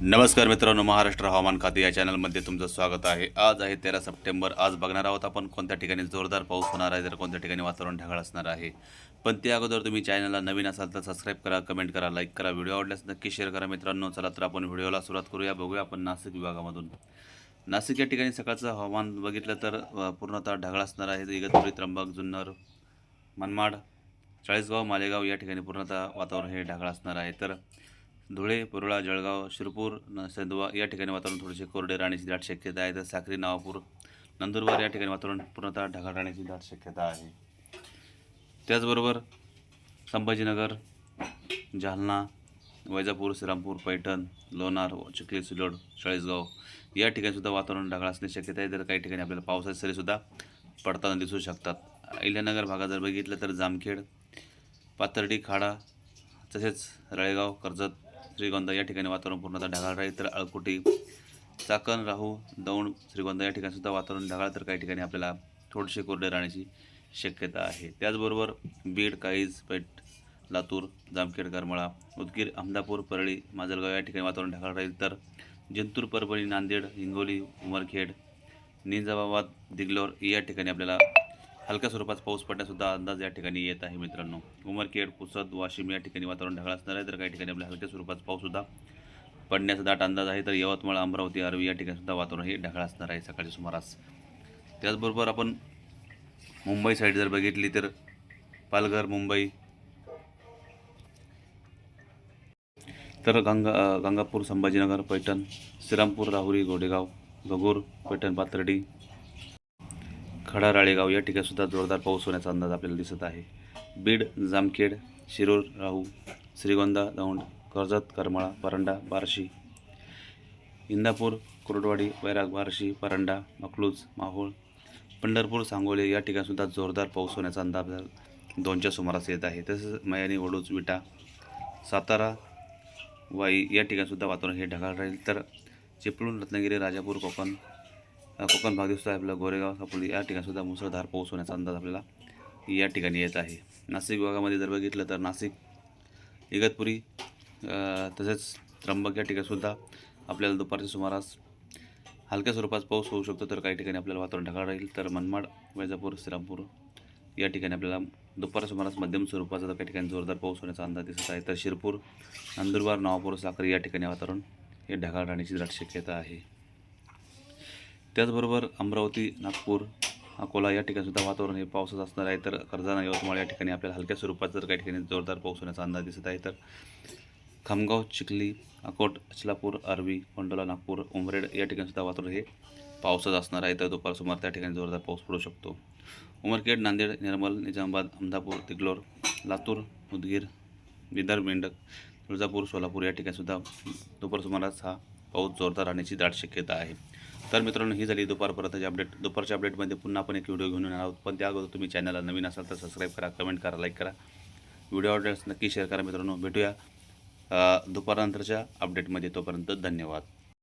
नमस्कार मित्रांनो महाराष्ट्र हवामान खाते या चॅनलमध्ये तुमचं स्वागत आहे. आज आहे तेरा सप्टेंबर आज बघणार आहोत आपण कोणत्या ठिकाणी जोरदार पाऊस होणार आहे तर कोणत्या ठिकाणी वातावरण ढगाळ असणार आहे. पण त्या अगोदर तुम्ही चॅनलला नवीन असाल तर सबस्क्राईब करा कमेंट करा लाईक करा व्हिडिओ आवडल्यास नक्की शेअर करा मित्रांनो. चला तर आपण व्हिडिओला सुरुवात करूया बघूया आपण नाशिक विभागामधून. नाशिक या ठिकाणी सकाळचं हवामान बघितलं तर पूर्णतः ढगाळ असणार आहे. इगतपुरी त्र्यंबक जुन्नर मनमाड चाळीसगाव मालेगाव या ठिकाणी पूर्णतः वातावरण हे ढगाळ असणार आहे. तर धुळे पुरळा जळगाव शिरपूर न- सेंदवा या ठिकाणी वातावरण थोडेसे कोरडे राहण्याची दाट शक्यता आहे. तर साक्री नावापूर नंदुरबार या ठिकाणी वातावरण पूर्णतः ढगाळ राहण्याची दाट शक्यता आहे. त्याचबरोबर संभाजीनगर जालना वैजापूर श्रीरामपूर पैठण लोणार चिखली सिलोड चाळीसगाव या ठिकाणीसुद्धा वातावरण ढगाळ असण्याची शक्यता आहे. तर काही ठिकाणी आपल्याला पावसाचे सरीसुद्धा पडताना दिसू शकतात. अहिल्यानगर भागात जर बघितलं तर जामखेड पाथर्डी खाडा तसेच रळेगाव कर्जत श्रीगोंदा या ठिकाणी वातावरण पूर्णतः ढगाळ राहील तर अळकुटी चाकण राहू दौंड श्रीगोंदा या ठिकाणी सुद्धा वातावरण ढगाळ तर काही ठिकाणी आपल्याला थोडेसे कोरडे राहण्याची शक्यता आहे. त्याचबरोबर बीड काईज पेठ लातूर जामखेड करमळा उदगीर अहमदापूर परळी माजलगाव या ठिकाणी वातावरण ढगाळ राहील तर जिंतूर परभणी नांदेड हिंगोली उमरखेड निजामाबाद दिगलोर या ठिकाणी आपल्याला हलक्या स्वरूपात पाऊस पडण्यासुद्धा अंदाज या ठिकाणी येत आहे मित्रांनो. उमरखेड पुसद वाशिम या ठिकाणी वातावरण ढगाळ असणार आहे. तर काही ठिकाणी आपल्या हलक्या स्वरूपात पाऊससुद्धा पडण्याचा दाट अंदाज आहे. तर यवतमाळ अमरावती अरवी या ठिकाणीसुद्धा वातावरण हे ढगाळ असणार आहे सकाळच्या सुमारास. त्याचबरोबर आपण मुंबई साईड जर बघितली तर पालघर मुंबई. तर गंगा गंगापूर संभाजीनगर पैठण श्रीरामपूर राहुरी गोडेगाव घगूर पैठण पाथर्डी खडा राळेगाव या ठिकाणीसुद्धा जोरदार पाऊस होण्याचा अंदाज आपल्याला दिसत आहे. बीड जामखेड शिरूर राहू श्रीगोंदा दौंड कर्जत करमाळा परंडा बार्शी इंदापूर कुरडवाडी वैराग बार्शी परंडा मकलूज माहूळ पंढरपूर सांगोले या ठिकाणीसुद्धा जोरदार पाऊस होण्याचा अंदाज दोनच्या सुमारास येत आहे. तसेच मयानी वडूज विटा सातारा वाई या ठिकाणीसुद्धा वातावरण हे ढगाळ राहील. तर चिपळूण रत्नागिरी राजापूर कोकण कोकण भाग दिसतो आहे आपला गोरेगाव सापोली या ठिकाणीसुद्धा मुसळधार पाऊस होण्याचा अंदाज आपल्याला या ठिकाणी येत आहे. नाशिक विभागामध्ये जर बघितलं तर नाशिक इगतपुरी तसेच त्र्यंबक या ठिकाणीसुद्धा आपल्याला दुपारच्या सुमारास हलक्या स्वरूपात पाऊस होऊ शकतो तर काही ठिकाणी आपल्याला वातावरण ढगाळ राहील. तर मनमाड वैजापूर श्रीरामपूर या ठिकाणी आपल्याला दुपारच्या सुमारास मध्यम स्वरूपाचा तर काही ठिकाणी जोरदार पाऊस होण्याचा अंदाज दिसत आहे. तर शिरपूर नंदुरबार नवापूर साखर या ठिकाणी वातावरण हे ढगाळ राहण्याची दाट शक्यता आहे. त्याचबरोबर अमरावती नागपूर अकोला या ठिकाणीसुद्धा वातावरण हे पावसाचं असणार आहे. तर कर्जाना यवतमाळ या ठिकाणी आपल्याला हलक्या स्वरूपात जर काही ठिकाणी जोरदार पाऊस होण्याचा अंदाज दिसत आहे तर खामगाव चिखली अकोट अचलापूर अरवी कोंडोला नागपूर उमरेड या ठिकाणीसुद्धा वातावरण हे पावसाचं असणार आहे. तर दुपार सुमार त्या ठिकाणी जोरदार पाऊस पडू शकतो. उमरखेड नांदेड निर्मल निजामाबाद अहमदापूर तिगलोर लातूर उदगीर बिदर मेंढक तुळजापूर सोलापूर या ठिकाणीसुद्धा दुपार सुमारास हा पाऊस जोरदार राहण्याची दाट शक्यता आहे. तर मित्रांनो ही झाली दुपारपर्यंतची अपडेट दुपारच्या अपडेटमध्ये पुन्हा आपण एक व्हिडिओ घेऊन येणार आहोत. पण त्या अगोदर तुम्ही चॅनलला नवीन असाल तर सबस्क्राईब करा कमेंट करा लाईक करा. व्हिडिओ आवडल्यास नक्की शेअर करा मित्रांनो. भेटूया दुपारनंतरच्या अपडेटमध्ये तोपर्यंत धन्यवाद.